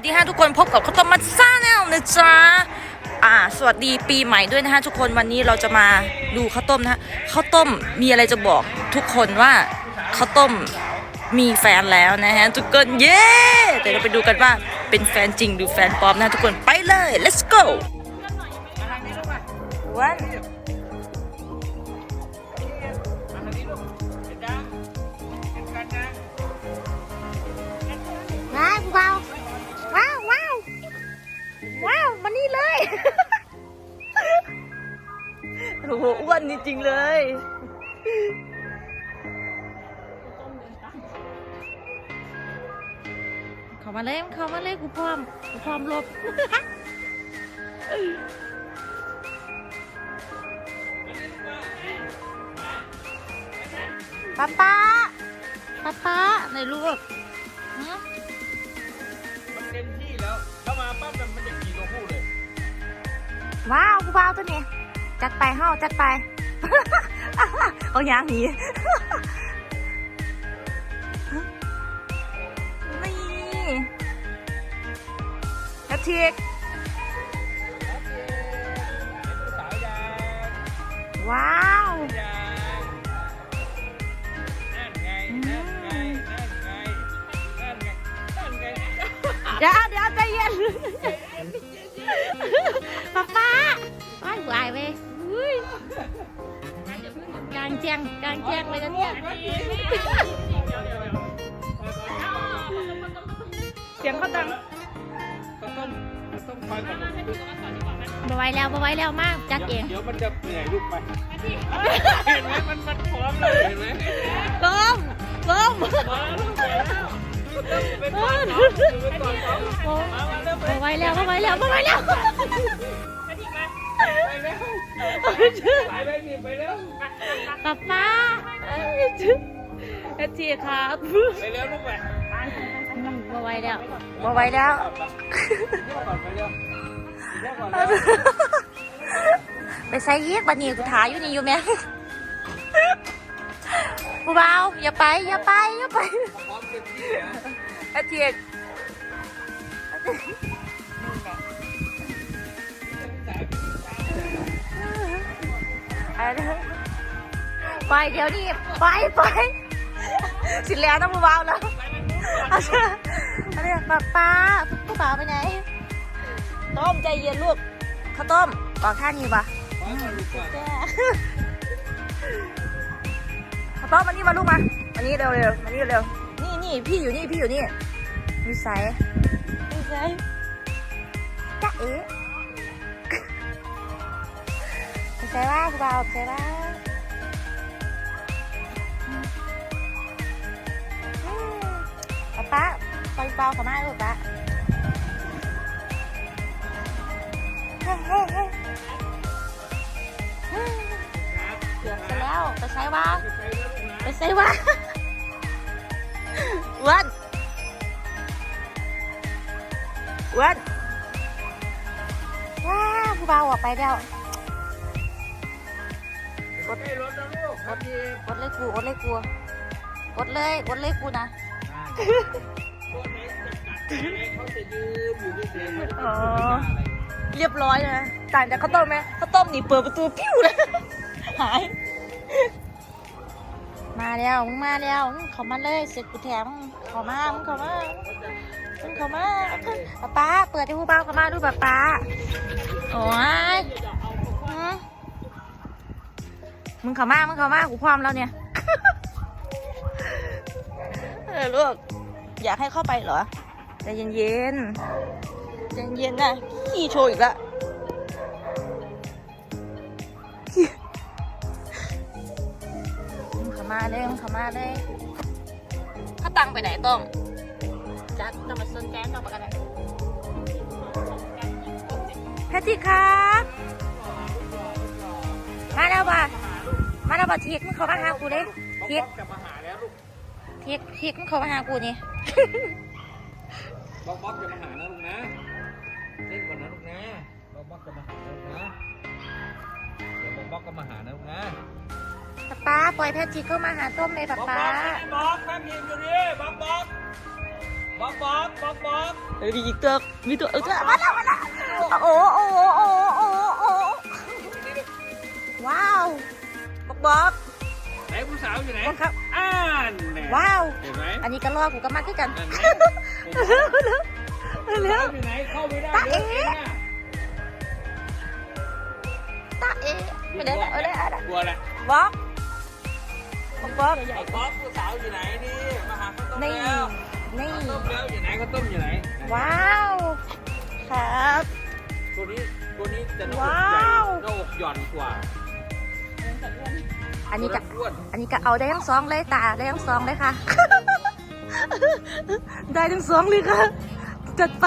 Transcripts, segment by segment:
สดีฮะทุกคนพบกับข้าวต้มมัดซ่าแนลนะจ๊ะอ่า สวัสดีปีใหม่ด้วยนะฮะทุกคนวันนี้เราจะมาดูข้าวต้มนะฮะข้าวต้มมีอะไรจะบอกทุกคนว่าข้าวต้มมีแฟนแล้วนะฮะทุกคนเย้เดี๋ยวเราไปดูกันว่าเป็นแฟนจริงหรือแฟนปลอมนะทุกคนไปเลย let's go วัน โอ้โหอ้วนจริงๆเลย เข้ามาเลยเข้ามาเลยกูพร้อมกูพร้อมหลบป๊าป๊าป๊าป๊าในลูกหือมันเต็มที่แล้ว ถ้ามาปั๊บมันมันจะขี่ตัวผู้เลย ว้าวกูว้าวตัวนี้ จัดไปเฮ้าจัดไป เอายางหนีนี่กระเทียกสาวยางว้าวยางนั่นไงนั่นไงนั่นไงนั่นไงนั่นไงเดี๋ยวเดี๋ยวใจเย็น ป๊าป๊าว้ายวายไปอุ้ย กลางแจ้งกลางแจ้งเลยนะเนี่ยเสียงเขาดังก็ต้องต้องคอยก่อนมาไว้แล้วมาไว้แล้วมากจัดเองเดี๋ยวมันจะเหนื่อยลูกไปเห็นไหมมันมันพร้อมเลยเห็นไหมก้มก้มมาลูกแล้วไปก่อนน้องไปก่อนน้องมามาเร็วไปมาไว้แล้วมาไว้แล้วมาไว้แล้ว ไปแล้ว ไปไปนี่ไปแล้ว ป๊าป๊าเอจีครับไปแล้วลูกไปมาไวแล้วมาไวแล้วไปใส่ยีกบันนี้กูถ่ายอยู่นี่อยู่แม่ผู้เบาอย่าไปอย่าไปอย่าไปอมเต็มที่นะเจี ไปเดี๋ยวนี้ไปไปสิแล้วนะผู้เบาแล้วอะไรป้าป้าผู้เบาไปไหน ต้มใจเย็นลูกข้าวต้มบอกท่านี้ปะข้าวต้มมานี่มาลูกมามานี่เร็วเร็วมานี่เร็วนี่นี่พี่อยู่นี่พี่อยู่นี่มีสายมีสายจ้าเอ๋มีสายว่าผู้เบามีสายว่า ป๊าป๊าไปเบาเขามาลูกป๊าเฮ้เฮ้เฮ้เกือบไปแล้ว ไปใช้ว่าไปใส่ว่าวันวันว้าผู้เบาออกไปแล้วกดรถลูกกดกดเลยกูกดเลยกูกดเลยกดเลยกูนะ คนไหนจะกัดไหนเขาจะยืนอยู่ที่เดิมอ๋อเรียบร้อยนะต่างจากข้าวต้มไหมข้าวต้มนี่เปิดประตูปิ้วเลยหาย มาแล้วมึงมาแล้วมึงเขามาเลยเสร็จกูแถมมึงเขามามึงเขามามึงเขามาป้าป้าเปิดให้ผู้เบาเขามาดูป้าป้าโอ้ยหืมมึงเขามามึงเขามากูพร้อมแล้วเนี่ย เออลูก อยากให้เข้าไปเหรอใจเย็นๆใจเย็นๆนะขี้โชว์อีกละมึงเขามาเลยมึงขามาเลยเขาตังไปไหนต้มจัดต้องมาสนแจ้งต้องประกันอะไรแพทริครับมาแล้วป่ะมาแล้วป่ะเทียกมึงเขามาหากูเลยเทียกจะมาหาแล้วลูก เทียกเทียกมึงเขามาหากูนี่บ๊อกบ๊อกจะมาหานะลูกนะเล่นก่อนนะลูกนะบ๊อกบ๊อกจะมาหานะลูกนะเดี๋ยวบ๊อกบ๊อกก็มาหานะลูกนะป๊าป๊าปล่อยแพทริกเข้ามาหาต้มเลยป๊าบ๊อกป๊าบ๊อกบ๊อกแป๊บเดียวอยู่ดิบ๊อกบ๊อกบ๊อบบ๊อบบ๊อบบ๊อบเออมีอีกตัวมีตัวเออตัวมาแล้วมาแล้วโอ้โอ้โอ้โอ้โอ้โอ้ว้าวบอกบอกไหนผู้สาวอยู่ไหนบอกครับอ่า นแน่ว้าว เห็นไหมอันนี้ก็รอกูก็มาด้วยกันนั่นไงเร็วผู้สาวอยู่ไหนเข้าไม่ได้ตาเอ๋ดี๋ยวนะตาเอ๊ะไม่ได้ไม่ได้อะไรกลัวแหละบอกบอกบอกไอ้บ๊อบผู้สาวอยู่ไหนนี่มาหาข้าวต้มนี่แล้วนี่ข้าวต้มแล้วอยู่ไหนข้าวต้มอยู่ไหนว้าวครับตัวนี้ตัวนี้จะหน้าอกว้าใหญ่วหน้าอกหย่อนกว่า อันนี้ก็อ้วนอันนี้ก็เอาได้ทั้งสองเลยตาได้ทั้งสองเลยค่ะ ได้ทั้งสองเลยค่ะจัดไป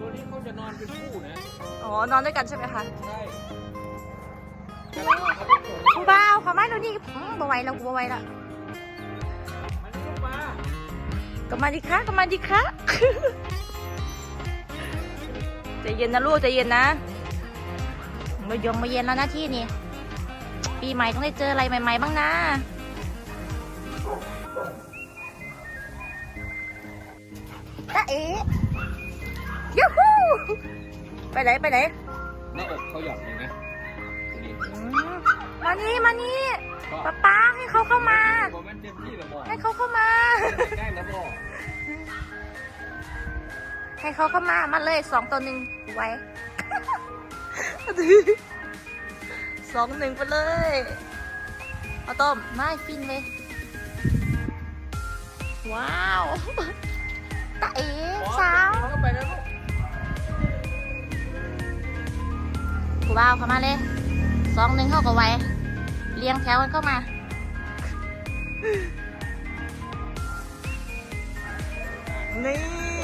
ตัวนี้เขาจะนอนเป็นคู่นะอ๋อนอนด้วยกันใช่ไหมคะใช่กูบ้าวขอไม้หนูนี่อืมบ่ไหวแล้วกูบ่ไหวแล้วมันนี่ลูกมาก็มาดิคะก็มาดิคะใจเย็นนะลูกใจเย็นนะมายงมาเย็นแล้วนะที่นี่ ปีใหม่ต้องได้เจออะไรใหม่ ๆ บ้างนะ ตาเอ๋ยูฮูไปไหน ไปไหนหน้าอกเขาหย่อนเองนะตัวนี้อืมมานี่มานี่ก็ป๊าป๊าให้เขาเข้ามา ผมมันเต็มที่แล้วบอกให้เขาเข้ามา ใกล้แล้วบอกให้เขาเข้ามา มาเลยสองต่อหนึ่งไว้ สองหนึ่งไปเลยเอาต้มไม่ฟินเลยว้าวตาเอ๋สาวเข้าไปแล้วลูกกูบ้าวเข้ามาเลยสองหนึ่งเข้ากับไว้เรียงแถวกันเข้ามานี่